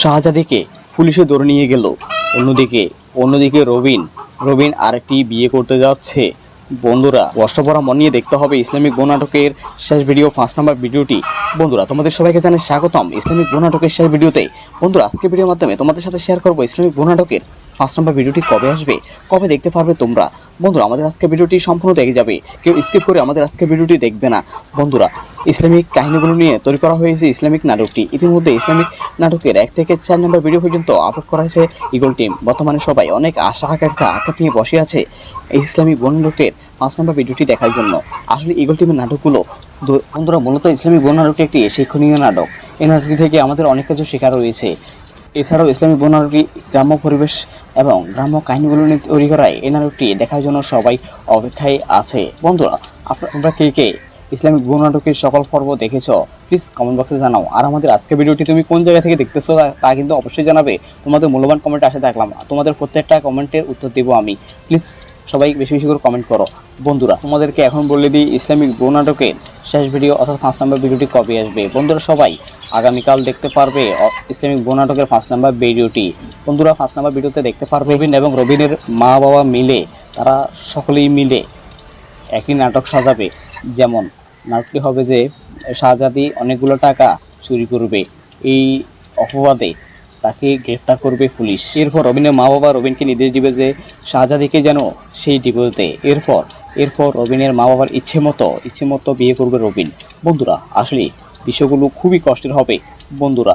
শাহজাদিকে পুলিশে ধরে নিয়ে গেল। অন্যদিকে অন্যদিকে রবিন রবিন আরেকটি বিয়ে করতে যাচ্ছে। বন্ধুরা কষ্টপরা মন নিয়ে দেখতে হবে ইসলামিক বউ নাটকের শেষ ভিডিও ফার্স্ট নাম্বার ভিডিওটি। বন্ধুরা, তোমাদের সবাইকে জানাই স্বাগতম ইসলামিক বউ নাটকের শেষ ভিডিওতে। বন্ধুরা আজকে ভিডিওর মাধ্যমে তোমাদের সাথে শেয়ার করব ইসলামিক নাটকের ফার্স্ট নাম্বার ভিডিওটি কবে আসবে, কবে দেখতে পারবে তোমরা? বন্ধুরা, আমাদের আজকে ভিডিওটি সম্পূর্ণ দেখে যাবে। কেউ স্কিপ করে আমাদের আজকে ভিডিওটি দেখবে না। বন্ধুরা ইসলামিক কাহিনীগুলো নিয়ে তৈরি করা হয়েছে ইসলামিক নাটকটি। ইতিমধ্যে ইসলামিক নাটকের এক থেকে চার নম্বর ভিডিও পর্যন্ত আপলোড করা হয়েছে ইগল টিম। বর্তমানে সবাই অনেক আশা আকাঙ্ক্ষা আকাঙ্ক্ষা নিয়ে বসে আছে এই ইসলামিক বন্ধুকের পাঁচ নম্বর ভিডিওটি দেখার জন্য। আসলে ইগল টিমের নাটকগুলো বন্ধুরা, মূলত ইসলামিক বন একটি শিক্ষণীয় নাটক। এই নাটকটি থেকে আমাদের অনেক কিছু শেখা রয়েছে। এছাড়াও ইসলামিক বন নাটকটি গ্রাম্য পরিবেশ এবং গ্রাম্য কাহিনীগুলো নিয়ে তৈরি করায় এই নাটকটি দেখার জন্য সবাই অপেক্ষায় আছে। বন্ধুরা, আপনারা কে কে ইসলামিক বন নাটকের সকল পর্ব দেখেছ প্লিজ কমেন্ট বক্সে জানাও। আর আমাদের আজকের ভিডিওটি তুমি কোন জায়গা থেকে দেখতেছো তা- কিন্তু অবশ্যই জানাবে। তোমাদের মূল্যবান কমেন্ট আসে থাকলাম তোমাদের প্রত্যেকটা কমেন্টের উত্তর দেবো আমি। প্লিজ সবাই বেশি বেশি করে কমেন্ট করো। বন্ধুরা, তোমাদেরকে এখন বলে দিই, ইসলামিক নাটকের শেষ ভিডিও অর্থাৎ পাঁচ নাম্বার ভিডিওটি কবে আসবে? বন্ধুরা সবাই, আগামীকাল দেখতে পারবে ইসলামিক নাটকের পাঁচ নাম্বার ভিডিওটি বন্ধুরা, পাঁচ নাম্বার ভিডিওতে দেখতে পারবে রবিন এবং রবিনের মা বাবা মিলে, তারা সকলেই মিলে একই নাটক সাজাবে। যেমন নাটকটি হবে যে, শাহজাদি অনেকগুলো টাকা চুরি করবে। এই অপবাদে তাকে গ্রেপ্তার করবে পুলিশ। এরপর রবিনের মা বাবা রবিনকে নির্দেশ দিবে যে, শাহজাদিকে যেন সেই ডিপোতে, এরপর এরপর রবিনের মা বাবার ইচ্ছে মতো ইচ্ছে মতো বিয়ে করবে রবিন। বন্ধুরা, আসলে বিষয়গুলো খুবই কষ্টের হবে। বন্ধুরা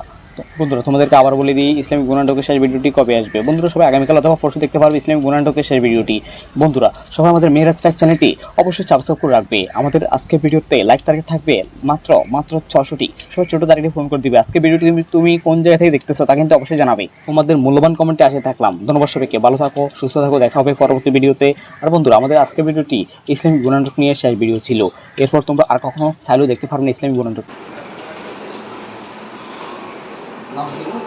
বন্ধুরা, তোমাদেরকে আবার বলে দিই, ইসলামিক গুণান্ডকের শেষ ভিডিওটি কবে আসবে? বন্ধুরা, সবাই আগামীকাল অথবা পরশু দেখতে পারবে ইসলামিক গুণান্ডকের শেষ ভিডিওটি। বন্ধুরা, সবাই আমাদের মেয়েরাজ ট্র্যাক চ্যানেলটি অবশ্যই সাবস্ক্রাইব করে রাখবে। আমাদের আজকে ভিডিওতে লাইক টার্গেট থাকবে মাত্র মাত্র ছশোটি সবাই ছোটো তারিখে ফোন করে দিবে। আজকে ভিডিওটি তুমি তুমি কোন জায়গা থেকে দেখতেছো তা কিন্তু অবশ্যই জানাবে। তোমাদের মূল্যবান কমেন্টে আসে থাকলাম। ধন্যবাদ সবাইকে। ভালো থাকো, সুস্থ থাকো। দেখা হবে পরবর্তী ভিডিওতে। আর বন্ধুরা, আমাদের আজকে ভিডিওটি ইসলামিক গুণান্ডক নিয়ে শেষ ভিডিও ছিল। এরপর তোমরা আর কখনো চাইলেও দেখতে পারবে না ইসলামিক গুণান্ডক 常平稳。